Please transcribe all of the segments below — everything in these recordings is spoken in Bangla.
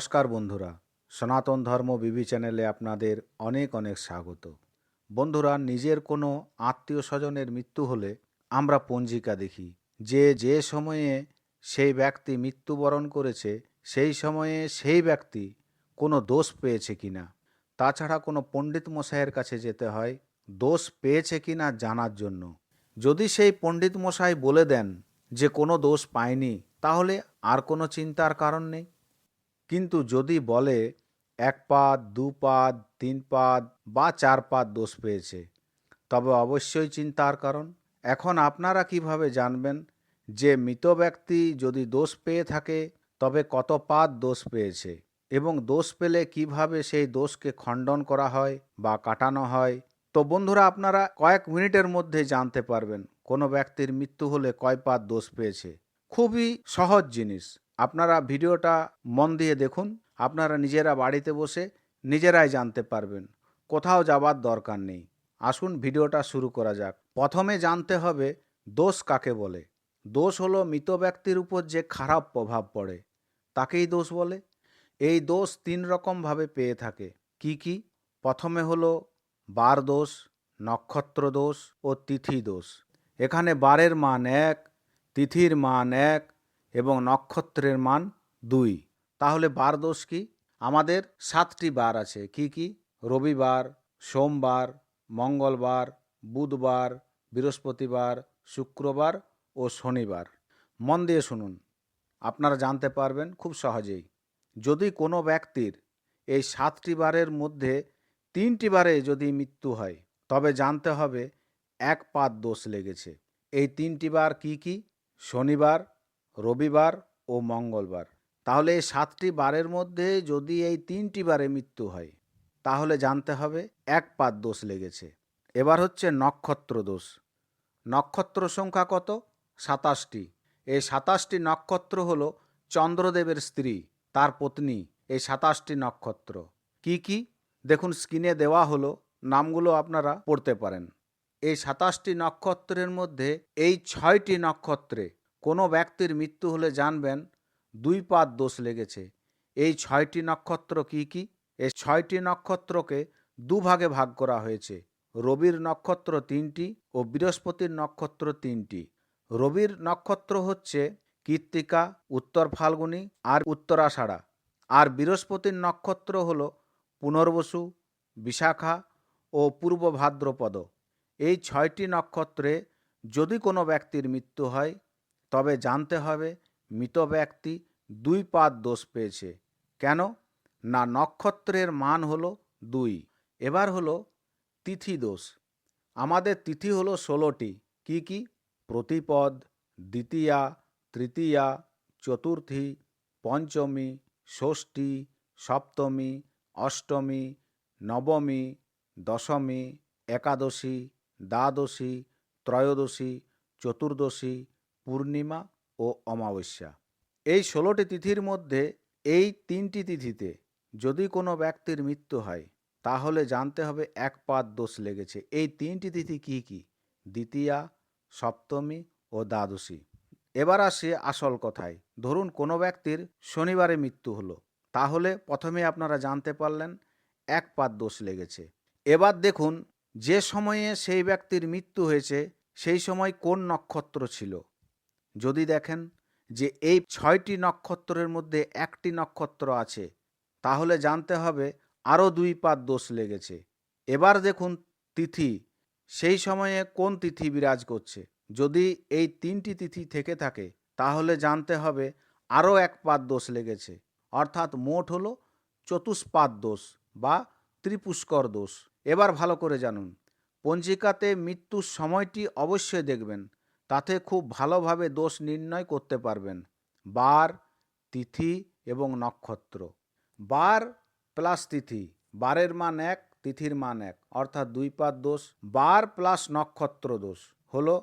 নমস্কার বন্ধুরা, সনাতন ধর্ম বিবি চ্যানেলে আপনাদের অনেক অনেক স্বাগত। বন্ধুরা, নিজের কোনো আত্মীয় স্বজনের মৃত্যু হলে আমরা পঞ্জিকা দেখি। যে যে সময়ে সেই ব্যক্তি মৃত্যুবরণ করেছে, সেই সময়ে সেই ব্যক্তি কোনো দোষ পেয়েছে কিনা। তাছাড়া কোনো পণ্ডিত মশাইয়ের কাছে যেতে হয়, দোষ পেয়েছে কিনা জানার জন্য। যদি সেই পণ্ডিত মশাই বলে দেন যে কোনো দোষ পায়নি, তাহলে আর কোনো চিন্তার কারণ নেই। কিন্তু যদি বলে এক পাদ, দু পাদ, তিন পাদ বা চার পাদ দোষ পেয়েছে, তবে অবশ্যই চিন্তার কারণ। এখন আপনারা কীভাবে জানবেন যে মৃত ব্যক্তি যদি দোষ পেয়ে থাকে, তবে কত পাদ দোষ পেয়েছে এবং দোষ পেলে কীভাবে সেই দোষকে খণ্ডন করা হয় বা কাটানো হয়? তো বন্ধুরা, আপনারা কয়েক মিনিটের মধ্যে জানতে পারবেন, কোনো ব্যক্তির মৃত্যু হলে কয় পাদ দোষ পেয়েছে। খুবই সহজ জিনিস। আপনারা ভিডিওটা মন দিয়ে দেখুন, আপনারা নিজেরা বাড়িতে বসে নিজেরাই জানতে পারবেন, কোথাও যাবার দরকার নেই। আসুন ভিডিওটা শুরু করা যাক। প্রথমে জানতে হবে দোষ কাকে বলে? দোষ হলো মৃত ব্যক্তির উপর যে খারাপ প্রভাব পড়ে, তাকেই দোষ বলে। এই দোষ তিন রকমভাবে পেয়ে থাকে। কি কি? প্রথমে হলো বার দোষ, নক্ষত্র দোষ ও তিথি দোষ। এখানে বারের মান এক, তিথির মান এক এবং নক্ষত্রের মান দুই। তাহলে বার দোষ কি? আমাদের সাতটি বার আছে। কি কি? রবিবার, সোমবার, মঙ্গলবার, বুধবার, বৃহস্পতিবার, শুক্রবার ও শনিবার। মন দিয়ে শুনুন। আপনারা জানতে পারবেন খুব সহজেই। যদি কোনো ব্যক্তির এই সাতটি বারের মধ্যে তিনটি বারে যদি মৃত্যু হয়, তবে জানতে হবে এক পাদ দোষ লেগেছে। এই তিনটি বার কি কি? শনিবার রবিবার ও মঙ্গলবার। তাহলে এই সাতটি বারের মধ্যে যদি এই তিনটি বারে মৃত্যু হয়, তাহলে জানতে হবে এক পাদ দোষ লেগেছে। এবার হচ্ছে নক্ষত্র দোষ। নক্ষত্র সংখ্যা কত? সাতাশটি। এই সাতাশটি নক্ষত্র হলো চন্দ্রদেবের স্ত্রী, তার পত্নী, এই সাতাশটি নক্ষত্র। কি কি? দেখুন, স্ক্রিনে দেওয়া হলো, নামগুলো আপনারা পড়তে পারেন। এই সাতাশটি নক্ষত্রের মধ্যে এই ছয়টি নক্ষত্রে কোনো ব্যক্তির মৃত্যু হলে জানবেন দুই পাদ দোষ লেগেছে। এই ছয়টি নক্ষত্র কি কি? এই ছয়টি নক্ষত্রকে দুভাগে ভাগ করা হয়েছে। রবির নক্ষত্র তিনটি ও বৃহস্পতির নক্ষত্র তিনটি। রবির নক্ষত্র হচ্ছে কৃত্তিকা, উত্তর ফাল্গুনী আর উত্তরাষাঢ়া। আর বৃহস্পতির নক্ষত্র হল পুনর্বসু, বিশাখা ও পূর্ব ভাদ্রপদ। এই ছয়টি নক্ষত্রে যদি কোনো ব্যক্তির মৃত্যু হয় তবে জানতে হবে, মৃত ব্যক্তি দুই পাদ দোষ পেয়েছে। কেন? না নক্ষত্রের মান হলো দুই। এবার হলো তিথি দোষ। আমাদের তিথি হলো ষোলোটি। কি কি? প্রতিপদ, দ্বিতীয়া, তৃতীয়া, চতুর্থী, পঞ্চমী, ষষ্ঠী, সপ্তমী, অষ্টমী, নবমী, দশমী, একাদশী, দ্বাদশী, ত্রয়োদশী, চতুর্দশী পূর্ণিমা ও অমাবস্যা। এই ষোলোটি তিথির মধ্যে এই তিনটি তিথিতে যদি কোনো ব্যক্তির মৃত্যু হয়, তাহলে জানতে হবে এক পাদ দোষ লেগেছে। এই তিনটি তিথি কি কি? দ্বিতীয়া, সপ্তমী ও দ্বাদশী। এবার আসে আসল কথায়। ধরুন কোনো ব্যক্তির শনিবারে মৃত্যু হলো, তাহলে প্রথমে আপনারা জানতে পারলেন এক পাদ দোষ লেগেছে। এবার দেখুন, যে সময়ে সেই ব্যক্তির মৃত্যু হয়েছে, সেই সময় কোন নক্ষত্র ছিল? যদি দেখেন যে এই ছয়টি নক্ষত্রের মধ্যে একটি নক্ষত্র আছে, তাহলে জানতে হবে আরও দুই পাদ দোষ লেগেছে। এবার দেখুন তিথি, সেই সময়ে কোন তিথি বিরাজ করছে? যদি এই তিনটি তিথি থেকে থাকে, তাহলে জানতে হবে আরও এক পাদ দোষ লেগেছে, অর্থাৎ মোট হলো চতুষ্পাদ দোষ বা ত্রিপুষ্কর দোষ। এবার ভালো করে জানুন। পঞ্জিকাতে মৃত্যুর সময়টি অবশ্যই দেখবেন। তাতে খুব ভালোভাবে দোষ নির্ণয় করতে পারবেন। বার, তিথি এবং নক্ষত্র। বার প্লাস তিথি, বারের মান এক, তিথির মান এক, অর্থাৎ দুই পাদ দোষ। বার প্লাস নক্ষত্র দোষ হলো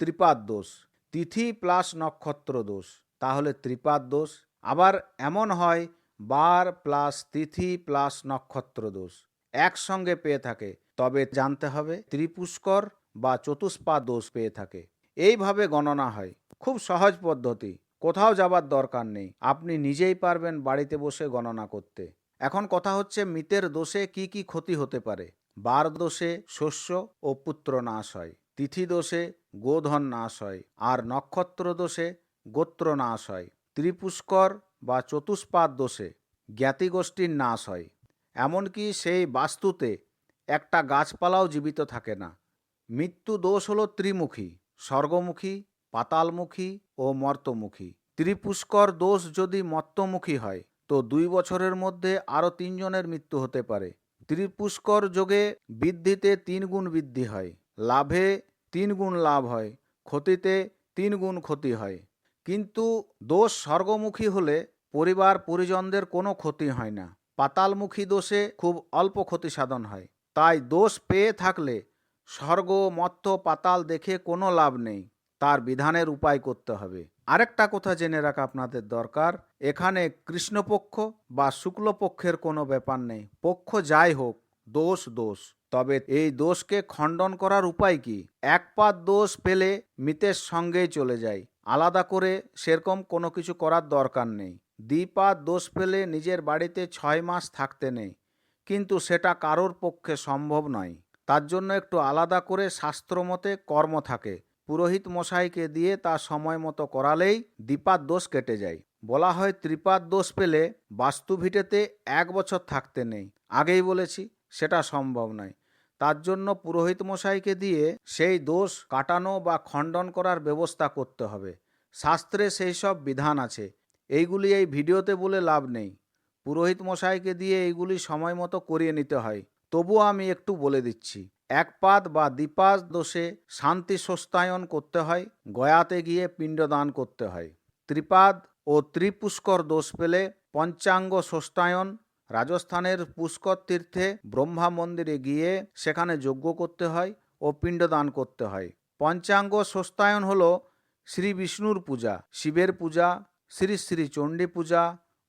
ত্রিপাদ দোষ। তিথি প্লাস নক্ষত্র দোষ, তাহলে ত্রিপাদ দোষ। আবার এমন হয়, বার প্লাস তিথি প্লাস নক্ষত্র দোষ একসঙ্গে পেয়ে থাকে, তবে জানতে হবে ত্রিপুষ্কর বা চতুষ্পা দোষ পেয়ে থাকে। এইভাবে গণনা হয়। খুব সহজ পদ্ধতি। কোথাও যাবার দরকার নেই। আপনি নিজেই পারবেন বাড়িতে বসে গণনা করতে। এখন কথা হচ্ছে মিতের দোষে কি কি ক্ষতি হতে পারে। বার দোষে শস্য ও পুত্র নাশ হয়। তিথি দোষে গোধন নাশ হয়। আর নক্ষত্র দোষে গোত্র নাশ হয়। ত্রিপুষ্কর বা চতুষ্পাদ দোষে জ্ঞাতিগোষ্ঠীর নাশ হয়। এমনকি সেই বাস্তুতে একটা গাছপালাও জীবিত থাকে না। মৃত্যু দোষ হলো ত্রিমুখী। স্বর্গমুখী, পাতালমুখী ও মর্তমুখী। ত্রিপুষ্কর দোষ যদি মর্তমুখী হয়, তো দুই বছরের মধ্যে আরও তিনজনের মৃত্যু হতে পারে। ত্রিপুষ্কর যোগে বৃদ্ধিতে তিন গুণ বৃদ্ধি হয়, লাভে তিন গুণ লাভ হয়, ক্ষতিতে তিন গুণ ক্ষতি হয়। কিন্তু দোষ স্বর্গমুখী হলে পরিবার পরিজনদের কোনো ক্ষতি হয় না। পাতালমুখী দোষে খুব অল্প ক্ষতি সাধন হয়। তাই দোষ পেয়ে থাকলে স্বর্গ, মত্ত, পাতাল দেখে কোনো লাভ নেই। তার বিধানের উপায় করতে হবে। আরেকটা কথা জেনে রাখা আপনাদের দরকার। এখানে কৃষ্ণপক্ষ বা শুক্লপক্ষের কোনো ব্যাপার নেই। পক্ষ যাই হোক, দোষ দোষ। তবে এই দোষকে খণ্ডন করার উপায় কি? এক পাত দোষ পেলে মিতের সঙ্গেই চলে যায় আলাদা করে সেরকম কোনো কিছু করার দরকার নেই। দ্বিপাত দোষ পেলে নিজের বাড়িতে ছয় মাস থাকতে নেই। কিন্তু সেটা কারোর পক্ষে সম্ভব নয়। তার জন্য একটু আলাদা করে শাস্ত্রমতে কর্ম থাকে। পুরোহিত মশাইকে দিয়ে তা সময় মতো করালেই দ্বিপাত দোষ কেটে যায়। বলা হয় ত্রিপাত দোষ পেলে বাস্তুভিটেতে এক বছর থাকতে নেই। আগেই বলেছি, সেটা সম্ভব নয়। তার জন্য পুরোহিত মশাইকে দিয়ে সেই দোষ কাটানো বা খণ্ডন করার ব্যবস্থা করতে হবে। শাস্ত্রে সেই সব বিধান আছে। এইগুলি এই ভিডিওতে বলে লাভ নেই। পুরোহিত মশাইকে দিয়ে এইগুলি সময় মতো করিয়ে নিতে হয়। তবুও আমি একটু বলে দিচ্ছি একপাদ বা দ্বিপাদ দোষে শান্তি সোস্তায়ন করতে হয়, গয়াতে গিয়ে পিণ্ডদান করতে হয়। ত্রিপাদ ও ত্রিপুষ্কর দোষ পেলে পঞ্চাঙ্গ সোস্তায়ন রাজস্থানের পুষ্কর তীর্থে ব্রহ্মা মন্দিরে গিয়ে সেখানে যজ্ঞ করতে হয় ও পিণ্ডদান করতে হয়। পঞ্চাঙ্গ সোস্তায়ন হল শ্রী বিষ্ণুর পূজা, শিবের পূজা, শ্রী শ্রী চণ্ডী পূজা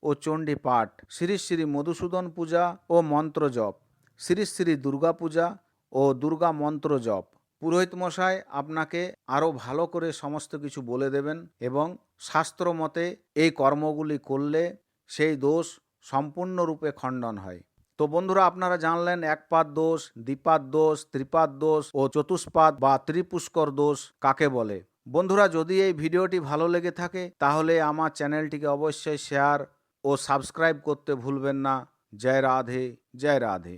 ও চণ্ডী পাঠ শ্রী শ্রী মধুসূদন পূজা ও মন্ত্র জপ শ্রী শ্রী দুর্গা পূজা ও দুর্গা মন্ত্র জপ। পুরোহিত মশাই আপনাকে আরও ভালো করে সমস্ত কিছু বলে দেবেন এবং শাস্ত্র মতে এই কর্মগুলি করলে সেই দোষ সম্পূর্ণরূপে খণ্ডন হয়। তো বন্ধুরা, আপনারা জানলেন একপাদ দোষ, দ্বিপাদ দোষ, ত্রিপাদ দোষ ও চতুষ্পাদ বা ত্রিপুষ্কর দোষ কাকে বলে? বন্ধুরা, যদি এই ভিডিওটি ভালো লেগে থাকে, তাহলে আমার চ্যানেলটিকে অবশ্যই শেয়ার ও সাবস্ক্রাইব করতে ভুলবেন না। জয় রাধে জয় রাধে।